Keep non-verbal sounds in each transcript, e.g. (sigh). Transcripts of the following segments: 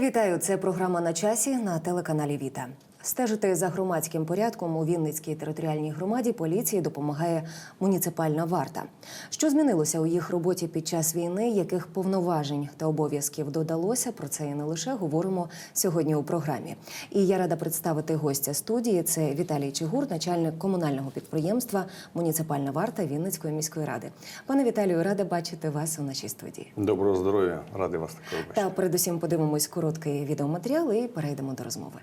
Вітаю! Це програма на часі на телеканалі Віта. Стежити за громадським порядком у Вінницькій територіальній громаді поліції допомагає муніципальна варта. Що змінилося у їх роботі під час війни, яких повноважень та обов'язків додалося? Про це і не лише говоримо сьогодні у програмі. І я рада представити гостя студії. Це Віталій Чигур, начальник комунального підприємства Муніципальна варта Вінницької міської ради. Пане Віталію, рада бачити вас у нашій студії. Доброго здоров'я, радий вас бачити. Та передусім подивимось короткий відеоматеріал і перейдемо до розмови.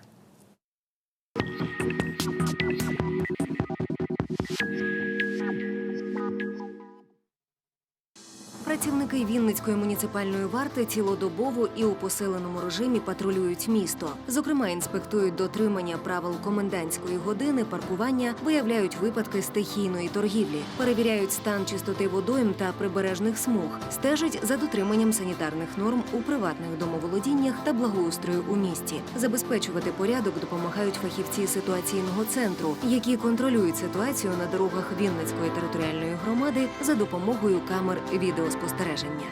Працівники Вінницької муніципальної варти цілодобово і у посиленому режимі патрулюють місто. Зокрема, інспектують дотримання правил комендантської години, паркування, виявляють випадки стихійної торгівлі, перевіряють стан чистоти водойм та прибережних смуг, стежать за дотриманням санітарних норм у приватних домоволодіннях та благоустрою у місті. Забезпечувати порядок допомагають фахівці ситуаційного центру, які контролюють ситуацію на дорогах Вінницької територіальної громади за допомогою камер відеоспостереження спостереження.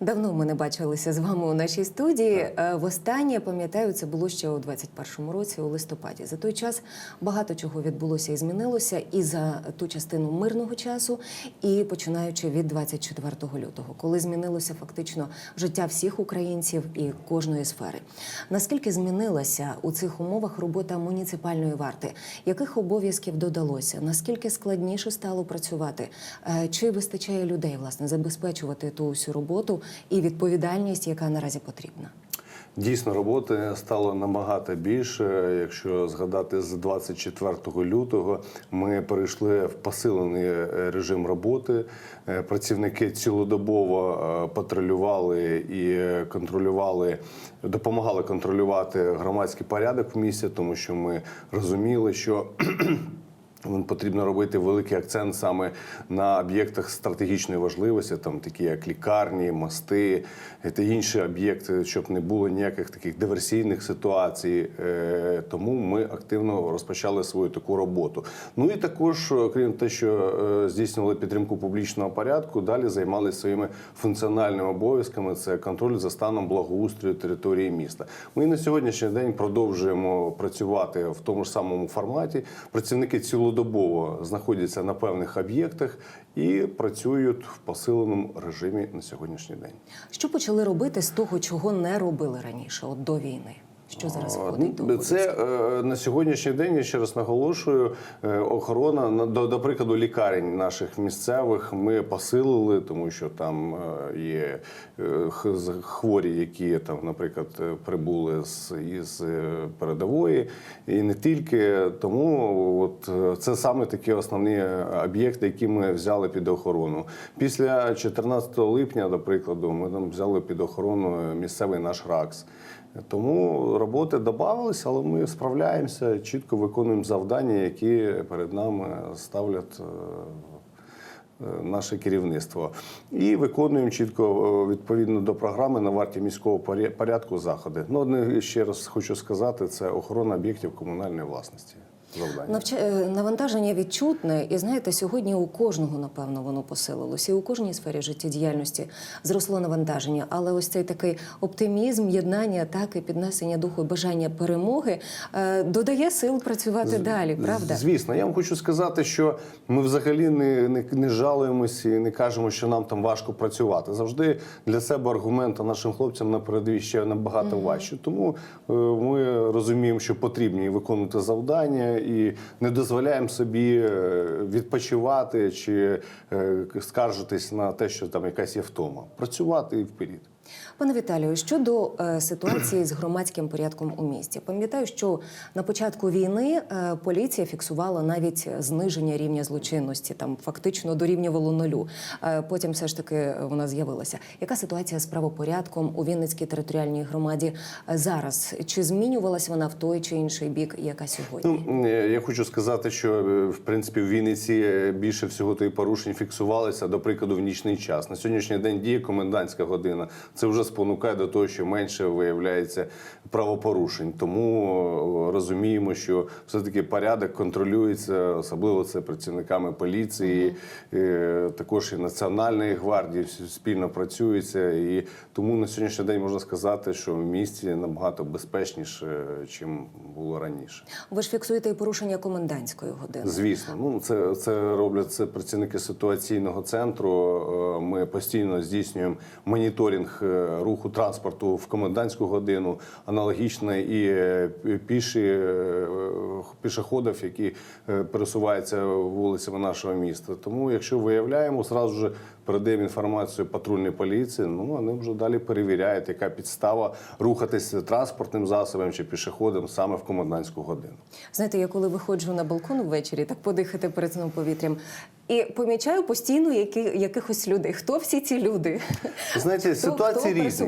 Давно ми не бачилися з вами у нашій студії. Е, Востаннє пам'ятаю, це було ще у 21-му році, у листопаді. За той час багато чого відбулося і змінилося, і за ту частину мирного часу, і починаючи від 24 лютого, коли змінилося фактично життя всіх українців і кожної сфери. Наскільки змінилася у цих умовах робота муніципальної варти? Яких обов'язків додалося? Наскільки складніше стало працювати? Е, Чи вистачає людей власне забезпечувати ту усю роботу і відповідальність, яка наразі потрібна? Дійсно, роботи стало набагато більше. Якщо згадати з 24 лютого, ми перейшли в посилений е, режим роботи. Е, Працівники цілодобово е, патрулювали і контролювали, допомагали контролювати громадський порядок в місті, тому що ми розуміли, що Потрібно робити великий акцент саме на об'єктах стратегічної важливості, там такі як лікарні, мости та інші об'єкти, щоб не було ніяких таких диверсійних ситуацій. Е, Тому ми активно розпочали свою таку роботу. Ну і також, крім те, що е, здійснювали підтримку публічного порядку, далі займалися своїми функціональними обов'язками. Це контроль за станом благоустрою території міста. Ми на сьогоднішній день продовжуємо працювати в тому ж самому форматі. Працівники цілодобово знаходяться на певних об'єктах і працюють в посиленому режимі на сьогоднішній день. Що почали робити з того, чого не робили раніше, от до війни? Що зараз входить до Це е, на сьогоднішній день, я ще раз наголошую, е, охорона до, до прикладу лікарень наших місцевих ми посилили, тому що там е, є хворі, які там, наприклад, прибули з із передової, і не тільки тому, от це саме такі основні об'єкти, які ми взяли під охорону. Після 14 липня, до прикладу, ми там взяли під охорону місцевий наш РАКС. Тому роботи додавалися, але ми справляємося, чітко виконуємо завдання, які перед нами ставлять. е, е, Наше керівництво і виконуємо чітко е, відповідно до програми на варті міського поря- порядку заходи. Ну одне ще раз хочу сказати: це охорона об'єктів комунальної власності. Завдання. Навча- е, Навантаження відчутне, і знаєте, сьогодні у кожного, напевно, воно посилилося. І у кожній сфері життєдіяльності зросло навантаження. Але ось цей такий оптимізм, єднання, атаки, піднесення духу, бажання перемоги е, додає сил працювати далі, правда? Звісно, я вам хочу сказати, що ми взагалі не, не, не жалуємося і не кажемо, що нам там важко працювати. Завжди для себе аргумент а нашим хлопцям на передовій ще набагато важче. Тому е, ми розуміємо, що потрібні виконувати завдання і не дозволяємо собі е, відпочивати чи е, скаржитись на те, що там якась є втома. Працювати і вперед. Пане Віталію, щодо е, ситуації з громадським порядком у місті, пам'ятаю, що на початку війни е, поліція фіксувала навіть зниження рівня злочинності, там фактично дорівнювало нулю. Е, потім все ж таки вона з'явилася. Яка ситуація з правопорядком у Вінницькій територіальній громаді зараз? Чи змінювалась вона в той чи інший бік? Яка сьогодні? Ну, я хочу сказати, що в принципі в Вінниці більше всього тої порушень фіксувалися, до прикладу, в нічний час. На сьогоднішній день діє комендантська година. Це вже спонукає до того, що менше виявляється правопорушень. Тому е, розуміємо, що все-таки порядок контролюється, особливо це працівниками поліції, е, також і Національної гвардії спільно працюються. І тому на сьогоднішній день можна сказати, що в місті набагато безпечніше, чим було раніше. Ви ж фіксуєте і порушення комендантської години. Звісно, ну це, це роблять це працівники ситуаційного центру. Е, Ми постійно здійснюємо моніторинг е, руху транспорту в комендантську годину, аналогічно і е, піші е, пішоходів, які е, пересуваються вулицями нашого міста. Тому, якщо виявляємо, зразу ж передаємо інформацію патрульній поліції. Ну вони вже далі перевіряють, яка підстава рухатися транспортним засобом чи пішоходом саме в комендантську годину. Знаєте, я коли виходжу на балкон ввечері, так подихати перед цим повітрям. І помічаю постійно які, якихось людей. Хто всі ці люди? Знаєте, Хто- ситуації хто різні.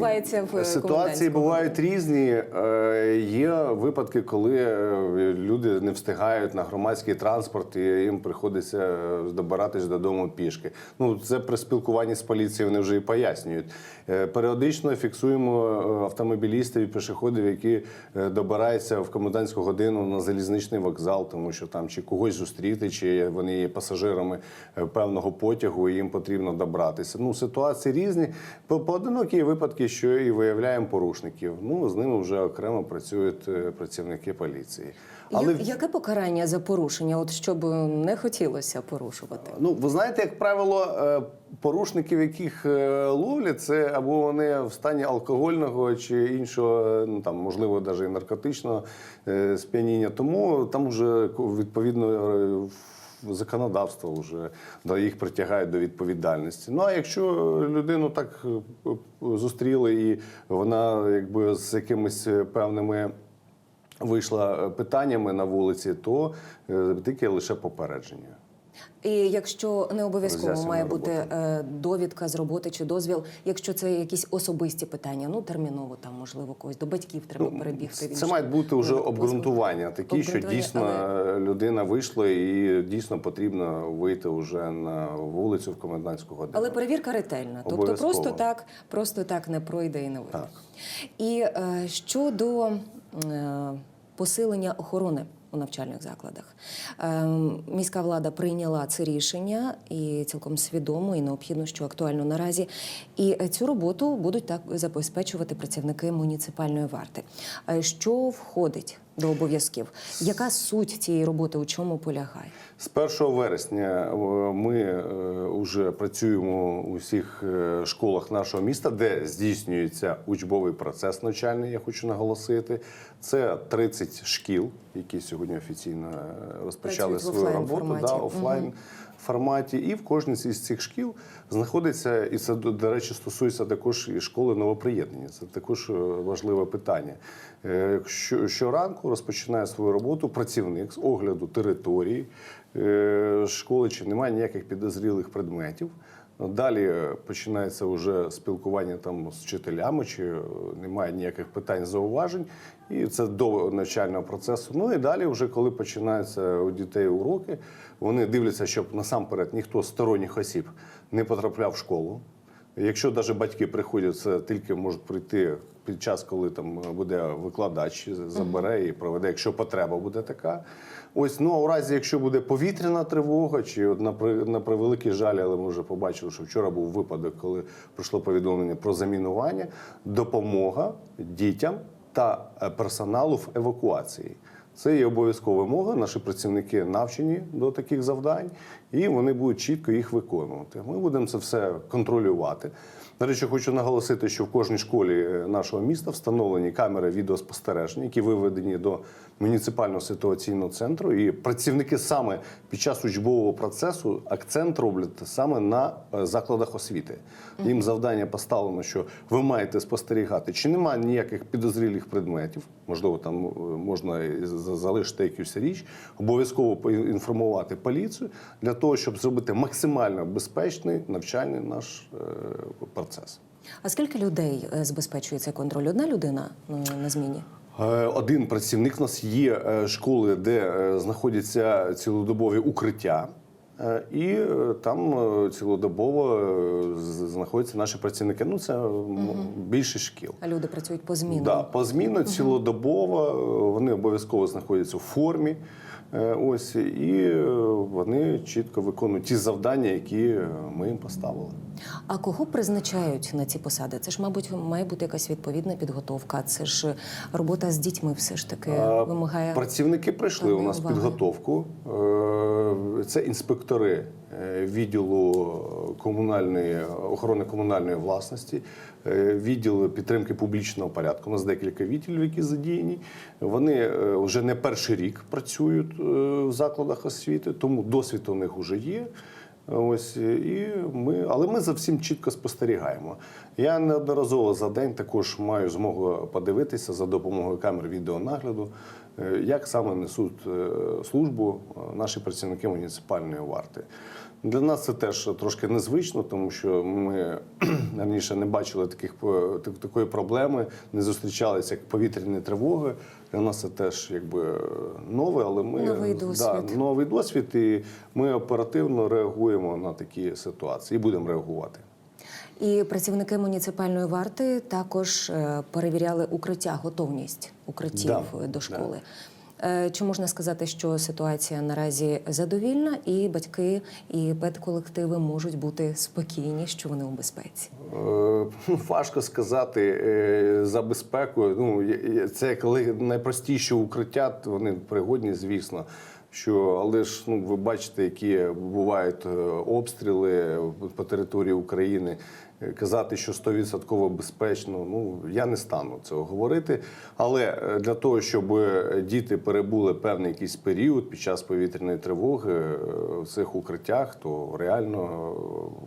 в Ситуації бувають різні. Е, Є випадки, коли е, люди не встигають на громадський транспорт, і їм приходиться е, добиратись додому пішки. Ну це при спілкуванні з поліцією вони вже і пояснюють. Е, Періодично фіксуємо автомобілістів і пішоходів, які добираються в комендантську годину на залізничний вокзал, тому що там чи когось зустріти, чи вони є пасажирами певного потягу, і їм потрібно добратися. Ну ситуації різні. Поодинокі є випадки, що і виявляємо порушників. Ну з ними вже окремо працюють е, працівники поліції. Але... Яке покарання за порушення? От щоб не хотілося порушувати? Ну, ви знаєте, як правило, е, порушників, яких е, ловлять, це або вони в стані алкогольного чи іншого, е, ну там можливо, навіть наркотичного е, сп'яніння. Тому там вже відповідно е, законодавство вже до їх притягають до відповідальності. Ну а якщо людину так е, зустріли, і вона якби з якимись е, певними вийшла е, питаннями на вулиці, то тільки лише попередження. І якщо не обов'язково має бути робота. е, довідка з роботи чи дозвіл, якщо це якісь особисті питання, ну терміново там можливо когось до батьків треба перебігти. Це має бути вже обґрунтування, такі, що дійсно але- людина вийшла і дійсно потрібно вийти вже на вулицю в комендантську годину. Але перевірка ретельна. Тобто просто так, просто так не пройде і не вийде. Так. І е, щодо е, посилення охорони у навчальних закладах, е, міська влада прийняла це рішення і цілком свідомо і необхідно, що актуально наразі. І е, цю роботу будуть так забезпечувати працівники муніципальної варти. Е, Що входить до обов'язків? Яка суть цієї роботи? У чому полягає? З 1 вересня е, ми вже працюємо у всіх е, школах нашого міста, де здійснюється учбовий процес навчальний. Я хочу наголосити. Це 30 шкіл, які сьогодні офіційно е, розпочали Працюють свою роботу да, офлайн. офлайн форматі. І в кожній із цих шкіл знаходиться, і це до речі, стосується також і школи новоприєднання. Це також е, важливе питання. Е, що- Щоранку розпочинає свою роботу працівник з огляду території е, школи, чи немає ніяких підозрілих предметів. Далі е, починається вже спілкування там з вчителями, чи е, немає ніяких питань зауважень, і це до навчального процесу. Ну і далі, вже коли починаються у дітей уроки, вони дивляться, щоб насамперед ніхто з сторонніх осіб не потрапляв в школу. Якщо навіть батьки приходять, це тільки можуть прийти під час, коли там буде викладач, забере і проведе, якщо потреба буде така. Ось ну а у разі, якщо буде повітряна тривога, чи от на при- на превеликий жаль, але ми вже побачили, що вчора був випадок, коли прийшло повідомлення про замінування, допомога дітям та е, персоналу в евакуації. Це є обов'язкова вимога. Наші працівники навчені до таких завдань, і вони будуть чітко їх виконувати. Ми будемо це все контролювати. До речі, хочу наголосити, що в кожній школі е, нашого міста встановлені камери відеоспостереження, які виведені до муніципального ситуаційного центру. І працівники саме під час учбового процесу акцент роблять саме на е, закладах освіти. Їм завдання поставлено, що ви маєте спостерігати, чи немає ніяких підозрілих предметів. Можливо, там е, можна залишити якусь річ, обов'язково поінформувати поліцію для того, щоб зробити максимально безпечний навчальний наш е, процес. А скільки людей е, забезпечує цей контроль? Одна людина е, на зміні? Е, Один працівник у нас є е, школи, де знаходяться цілодобові укриття. І там цілодобово знаходяться наші працівники. Ну це м, більше шкіл. А люди працюють по зміну. Да, позмінно, цілодобово, е, вони обов'язково знаходяться в формі. Е, Ось і е, вони чітко виконують ті завдання, які ми їм поставили. А кого призначають на ці посади? Це ж, мабуть, має бути якась відповідна підготовка. Це ж робота з дітьми все ж таки вимагає. Працівники прийшли у нас уваги. підготовку. Е, Це інспектори відділу комунальної охорони комунальної власності, е, відділ підтримки публічного порядку. У нас декілька відділів, які задіяні. Вони е, вже не перший рік працюють е, в закладах освіти, тому досвід у них вже є. Ось і ми, але ми за всім чітко спостерігаємо. Я неодноразово за день також маю змогу подивитися за допомогою камер відеонагляду, е, як саме несуть е, службу е, наші працівники муніципальної варти. Для нас це теж трошки незвично, тому що ми (clears throat) раніше не бачили таких е, такої проблеми, не зустрічалися як повітряні тривоги. Для нас це теж якби нове, але ми Новий Да, досвід. новий досвід, і ми оперативно реагуємо на такі ситуації і будемо реагувати. І працівники муніципальної варти також е, перевіряли укриття, готовність укриттів Да, до школи. Е, Чи можна сказати, що ситуація наразі задовільна, і батьки і педколективи можуть бути спокійні, що вони у безпеці? Е, (laughs) Важко сказати за безпекою. Ну це коли найпростіші укриття, вони пригодні, звісно. Що, але ж ну ви бачите, які бувають е, обстріли по території України. Е, Казати, що 100% безпечно, ну я не стану цього говорити. Але е, для того, щоб діти перебули певний якийсь період під час повітряної тривоги в цих укриттях, то реально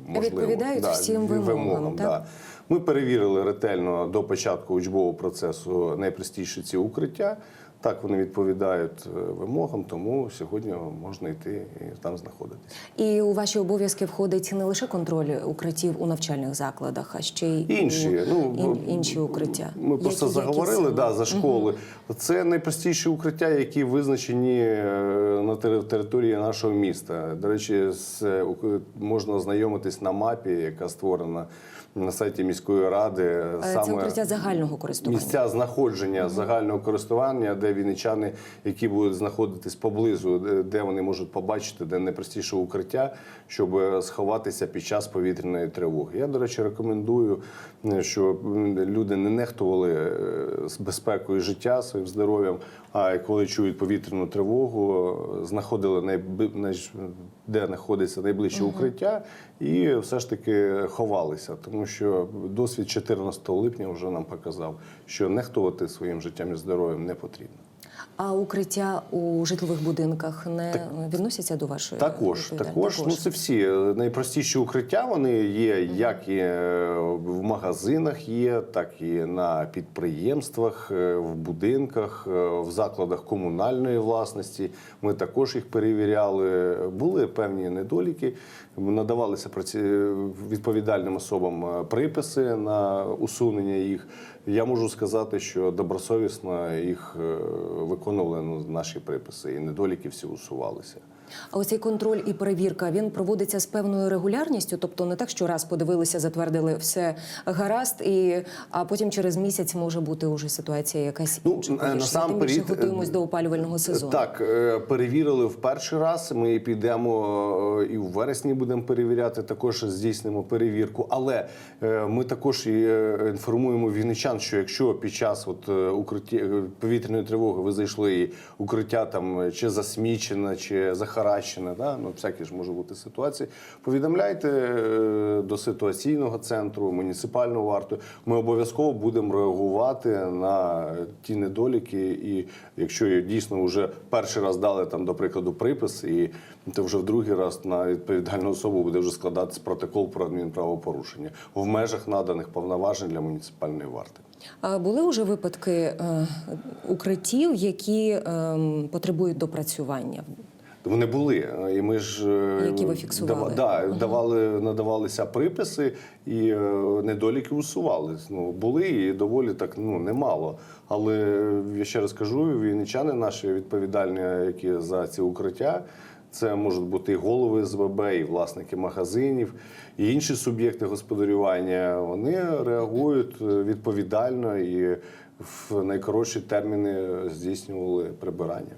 можливо Відповідають всім вимогам, так? да. Ми перевірили ретельно до початку учбового процесу найпростіші ці укриття. Так вони відповідають е, вимогам, тому сьогодні можна йти і там знаходитися. І у ваші обов'язки входить не лише контроль укриттів у навчальних закладах, а ще й Інші, у- ну, ін- інші укриття. Ми просто Які- які заговорили саме? да, за школи. Це найпростіші укриття, які визначені е, на території нашого міста. До речі, з е, можна ознайомитись на мапі, яка створена на сайті міської ради. Це укриття загального користування. місця знаходження загального користування, де вінничани, які будуть знаходитись поблизу, де- де вони можуть побачити, де найпростіше укриття, щоб е, сховатися під час повітряної тривоги. Я, до речі, рекомендую, е, щоб люди не нехтували е, з безпекою життя, своїм здоров'ям. А коли чують повітряну тривогу, е, знаходили найж- де знаходиться найближче укриття, і все ж таки ховалися, тому що досвід 14 липня вже нам показав, що нехтувати своїм життям і здоров'ям не потрібно. А укриття у житлових будинках не відносяться до вашої Також, відповідальності? також, ну це всі е, найпростіші укриття. Вони є як і е, в магазинах, є, так і на підприємствах, е, в будинках, в закладах комунальної власності. Ми також їх перевіряли. Були певні недоліки. Надавалися праці- відповідальним особам приписи на усунення їх. Я можу сказати, що добросовісно їх е, виконували ну, наші приписи, і недоліки всі усувалися. А оцей контроль і перевірка він проводиться з певною регулярністю, тобто не так, що раз подивилися, затвердили все гаразд, і а потім через місяць може бути уже ситуація якась Ну, інша. е, насамперед, більше готуємось до опалювального сезону. Так, е, перевірили в перший раз. Ми підемо е, і в вересні будемо перевіряти. Також здійснимо перевірку. Але е, ми також і е, інформуємо вінничан, що якщо під час от е, укриття е, повітряної тривоги ви зайшли і укриття там е, чи засмічене, чи захаращене, да? ну всякі ж може бути ситуації. Повідомляйте е, до ситуаційного центру, муніципальну варту. Ми обов'язково будемо реагувати на ті недоліки. І якщо дійсно вже перший раз дали там, до прикладу, припис, і то вже в другий раз на відповідальну особу буде вже складатися протокол про адмінправопорушення в межах наданих повноважень для муніципальної варти. А були вже випадки е, укриттів, які ем, потребують допрацювання. Вони були, і ми ж е, Які ви фіксували? да, давали, надавалися приписи, і е, недоліки усували. Ну були і доволі так ну немало. Але я ще раз кажу, вінничани наші відповідальні, які за ці укриття. Це можуть бути і голови СВБ, і власники магазинів, і інші суб'єкти господарювання. Вони реагують е, відповідально і в найкоротші терміни здійснювали прибирання.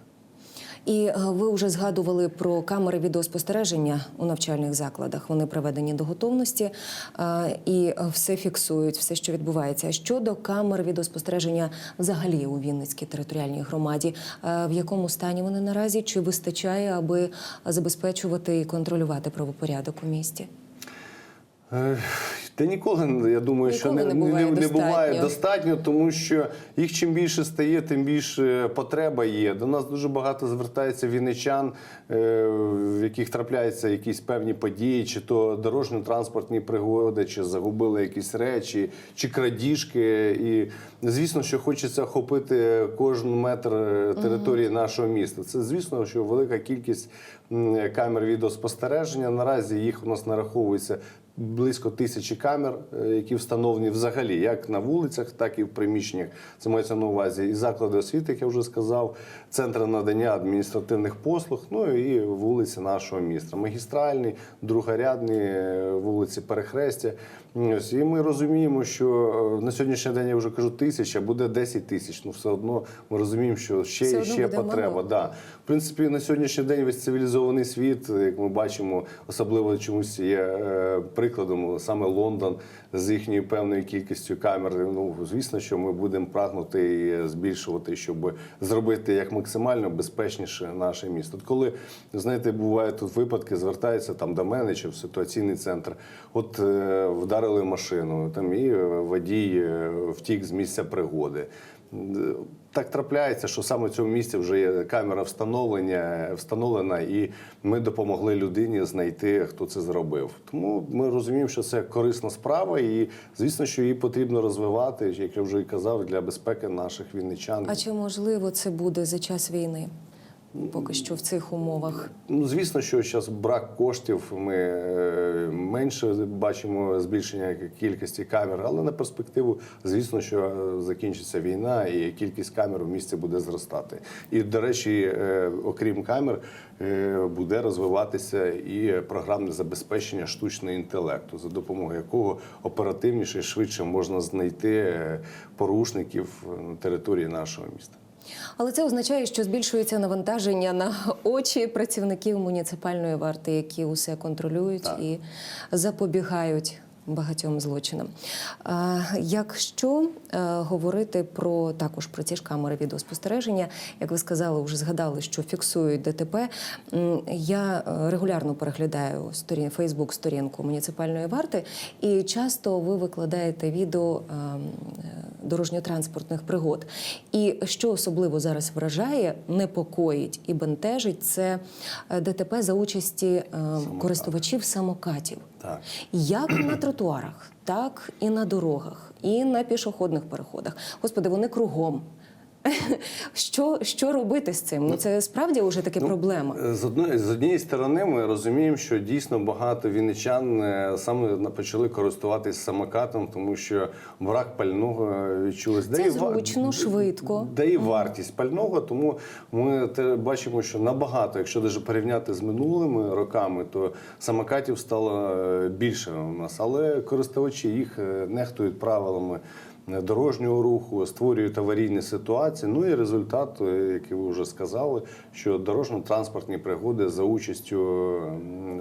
І е, ви вже згадували про камери відеоспостереження у навчальних закладах. Вони приведені до готовності е, і все фіксують, все, що відбувається. Щодо камер відеоспостереження взагалі у Вінницькій територіальній громаді, е, в якому стані вони наразі? Чи вистачає, аби забезпечувати і контролювати правопорядок у місті? Та ніколи, я думаю, що не, не буває не, не достатньо. буває достатньо, тому що їх чим більше стає, тим більше потреба є. До нас дуже багато звертається вінничан, е, в яких трапляються якісь певні події, чи то дорожньо-транспортні пригоди, чи загубили якісь речі, чи крадіжки. І звісно, що хочеться охопити кожен метр е, території нашого міста. Це звісно, що велика кількість камер відеоспостереження. Наразі їх у нас нараховується близько тисячі камер, е, які встановлені взагалі як на вулицях, так і в приміщеннях. Це мається на увазі і заклади освіти, як я вже сказав, центри надання адміністративних послуг, ну і вулиці нашого міста. Магістральні, другорядні е, вулиці Перехрестя. Ось і ми розуміємо, що е, на сьогоднішній день я вже кажу тисяча, буде 10 тисяч. Ну все одно ми розуміємо, що ще Все і ще потреба. мало. Да. В принципі, на сьогоднішній день весь цивілізований світ, як ми бачимо, особливо чомусь є е, прикладом саме Лондон з їхньою певною кількістю камер. Ну звісно, що ми будемо прагнути і збільшувати, щоб зробити як максимально безпечніше наше місто. От коли знаєте, бувають тут випадки, звертаються там до мене чи в ситуаційний центр. От е, вдарили машину, там і е, водій е, втік з місця пригоди. Так трапляється, що саме в цьому місці вже є камера встановлення, встановлена, і ми допомогли людині знайти, хто це зробив. Тому ми розуміємо, що це корисна справа, і звісно, що її потрібно розвивати, як я вже і казав, для безпеки наших вінничан. А чи можливо це буде за час війни? Поки що в цих умовах. Ну, звісно, що зараз брак коштів. Ми е, менше бачимо збільшення кількості камер, але на перспективу, звісно, що е, закінчиться війна, і кількість камер в місті буде зростати. І, до речі, е, окрім камер, буде розвиватися і програмне забезпечення штучного інтелекту, за допомогою якого оперативніше і швидше можна знайти порушників на території нашого міста. Але це означає, що збільшується навантаження на очі працівників муніципальної варти, які усе контролюють Так. і запобігають багатьом злочинам. А, Якщо е, говорити про також про ці ж камери відеоспостереження, як ви сказали, вже згадали, що фіксують ДТП. Я е, регулярно переглядаю сторін Фейсбук сторінку муніципальної варти, і часто ви викладаєте відео ем, дорожньо-транспортних пригод. І що особливо зараз вражає, непокоїть і бентежить, це е, ДТП за участі е, користувачів самокатів. Так. Як на тротуарах, так і на дорогах, і на пішохідних переходах. Господи, вони кругом. (laughs) Що, що робити з цим? Ну це справді вже таки проблема. З одної з однієї сторони, ми розуміємо, що дійсно багато вінничан е, саме почали користуватись самокатом, тому що брак пального відчулось. Це і ва- зручно, швидко. Да і вартість пального. Тому ми те бачимо, що набагато, якщо даже порівняти з минулими роками, то самокатів стало е, більше у нас, але користувачі їх е, нехтують правилами. Дорожнього руху створюють аварійні ситуації. Ну і результат, е, який ви вже сказали, що дорожньо-транспортні пригоди за участю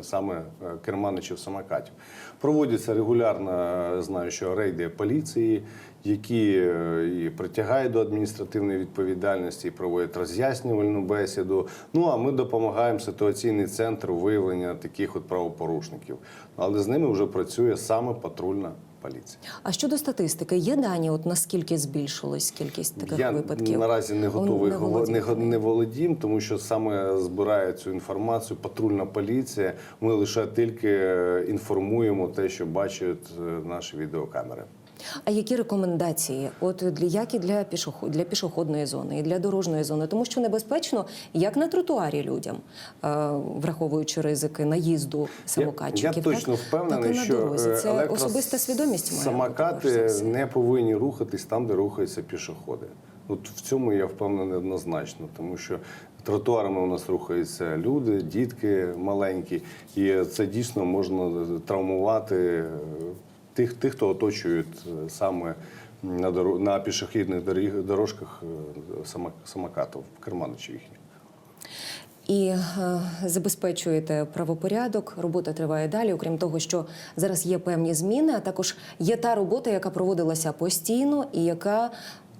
саме е, керманичів самокатів проводяться регулярно. е, Знаю, що рейди поліції, які е, і притягають до адміністративної відповідальності, і проводять роз'яснювальну бесіду. Ну а ми допомагаємо ситуаційний центр у виявленні таких от правопорушників. Але з ними вже працює саме патрульна поліція. А щодо статистики, є дані, от наскільки збільшилась кількість таких Я випадків? наразі не готовий не володім. не, не володім, тому що саме збирає цю інформацію патрульна поліція. Ми лише тільки е, інформуємо те, що бачать е, наші відеокамери. А які рекомендації? От для як і для пішоход для пішохідної зони, і для дорожньої зони, тому що небезпечно як на тротуарі людям, е, враховуючи ризики наїзду самокатчиків. Я, я точно так, впевнений, так що дорозі. е, Це електрос- особиста свідомість самокати не повинні рухатись там, де рухаються пішоходи. От в цьому я впевнений однозначно, тому що тротуарами у нас рухаються люди, дітки маленькі, і це дійсно можна травмувати е, тих, тих хто оточують е, саме на, доро- на пішохідних доріг- дорожках е, сама- самокатів, керманичів їхніх. І е, забезпечуєте правопорядок, робота триває далі. Окрім того, що зараз є певні зміни, а також є та робота, яка проводилася постійно і яка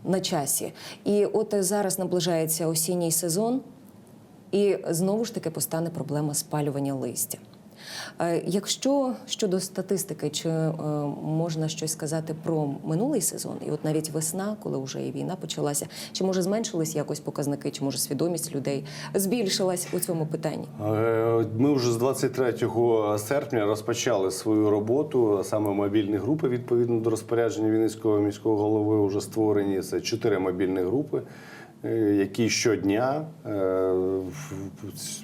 на часі. І от зараз наближається осінній сезон, і знову ж таки постане проблема спалювання листя. Е, Якщо щодо статистики, чи е, можна щось сказати про минулий сезон, і от навіть весна, коли вже і війна почалася, чи може зменшились якось показники, чи може свідомість людей збільшилась у цьому питанні? Е, Ми вже з 23 серпня розпочали свою роботу. Саме мобільні групи відповідно до розпорядження Вінницького міського голови вже створені. Це чотири мобільні групи, е, які щодня е,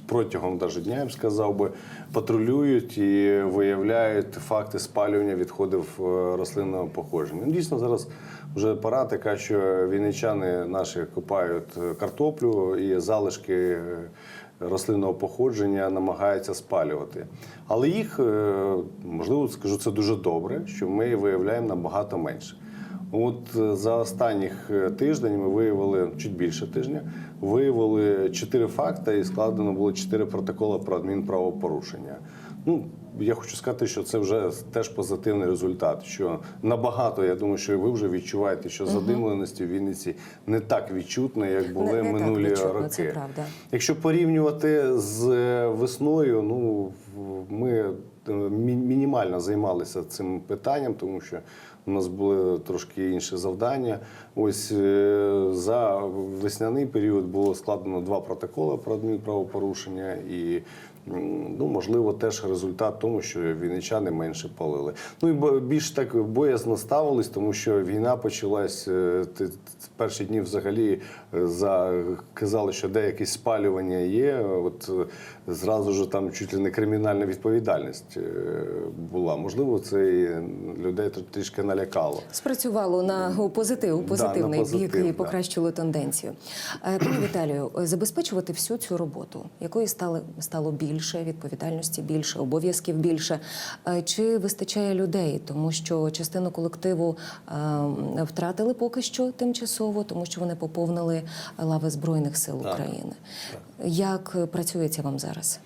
протягом даже дня я б сказав би патрулюють і виявляють факти спалювання відходів е, рослинного походження. Ну, Дійсно, зараз вже пора така, що вінничани наші копають е, картоплю і залишки. рослинного походження намагаються спалювати. Але їх, можливо, скажу, це дуже добре, що ми виявляємо набагато менше. От е, за останніх е, тиждень ми виявили чуть більше тижня, виявили чотири факти і складено було чотири протоколи про адмінправопорушення. Ну, я хочу сказати, що це вже теж позитивний результат. Що набагато, я думаю, що і ви вже відчуваєте, що задимленості в Вінниці не так відчутно, як були Не- не так минулі відчутно, роки. це правда. Якщо порівнювати з е, весною, ну ми мінімально займалися цим питанням, тому що у нас були трошки інші завдання. Ось е, за весняний період було складено два протоколи про адмінправопорушення і. Ну, можливо, теж результат тому, що війничани менше палили. Ну і більш так боязно ставились, тому що війна почалась е, перші дні взагалі е, за казали, що де якесь спалювання є. От зразу ж там чуть ли не кримінальна відповідальність була. Можливо, це і людей трішки налякало. Спрацювало на позитив, у на позитивний позитив, бік і да. покращило тенденцію. Е, Пане Віталію, е, забезпечувати всю цю роботу, якої стали стало більше, відповідальності більше, обов'язків більше. Е, Чи вистачає людей, тому що частину колективу втратили поки що тимчасово, тому що вони поповнили лави збройних сил Так, України. Як е, працюється вам зараз?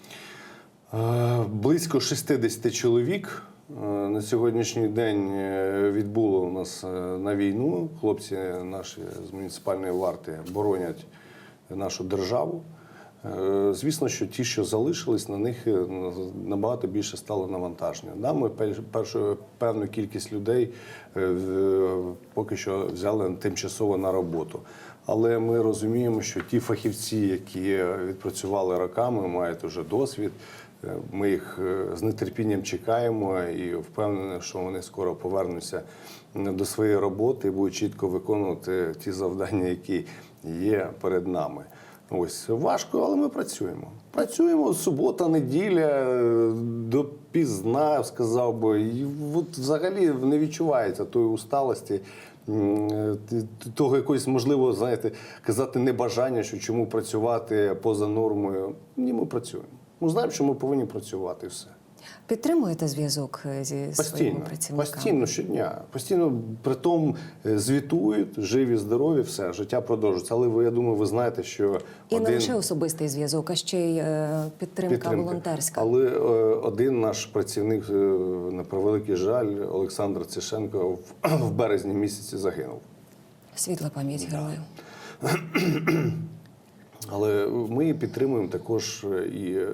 Близько 60 чоловік на сьогоднішній день е, відбуло у нас е, на війну. Хлопці наші з муніципальної варти боронять нашу державу. Е, Звісно, що ті, що залишились, на них е, набагато більше стало навантаження. Да, ми першу певну кількість людей е, поки що взяли тимчасово на роботу. Але ми розуміємо, що ті фахівці, які відпрацювали роками, мають вже досвід. Е, Ми їх е, з нетерпінням чекаємо і впевнені, що вони скоро повернуться до своєї роботи і будуть чітко виконувати ті завдання, які є перед нами. Ось важко, але ми працюємо. Працюємо субота, неділя е, до пізна, сказав би. І от взагалі не відчувається тої усталості, е, того якоїсь, можливо, знаєте, казати небажання, що чому працювати поза нормою. Ні, ми працюємо. Ми знаємо, що ми повинні працювати і все. Підтримуєте зв'язок е, зі своїми Постійно, працівниками? постійно щодня. Постійно притом е, звітують, живі, здорові, все, життя продовжується. Але ви, я думаю, ви знаєте, що І один... не лише особистий зв'язок, а ще й е, підтримка, волонтерська. Але один наш працівник, на превеликий жаль, Олександр Цишенко, в, (clears throat) в березні місяці загинув. Світла пам'ять герою. (clears throat) Але ми підтримуємо також е, і е,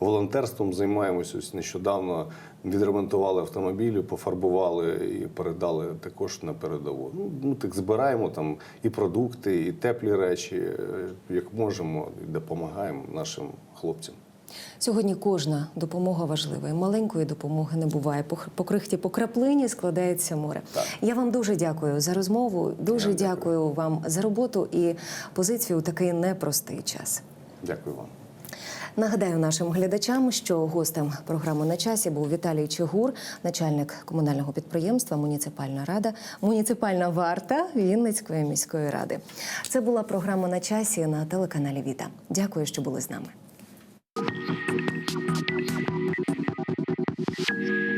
волонтерством займаємося. Ось нещодавно відремонтували автомобілі, пофарбували і передали також на передову. Ну, ми так збираємо там і продукти, і теплі речі, е, як можемо, і допомагаємо нашим хлопцям. Сьогодні кожна допомога важлива. І Маленької допомоги не буває. По крихті по краплині складається море. Так. Я вам дуже дякую за розмову. Дуже дякую. дякую вам за роботу і позицію у такий непростий час. Дякую вам. Нагадаю нашим глядачам, що гостем програми на часі був Віталій Чигур, начальник комунального підприємства Муніципальна рада, муніципальна варта Вінницької міської ради. Це була програма на часі на телеканалі Віта. Дякую, що були з нами. Thank you.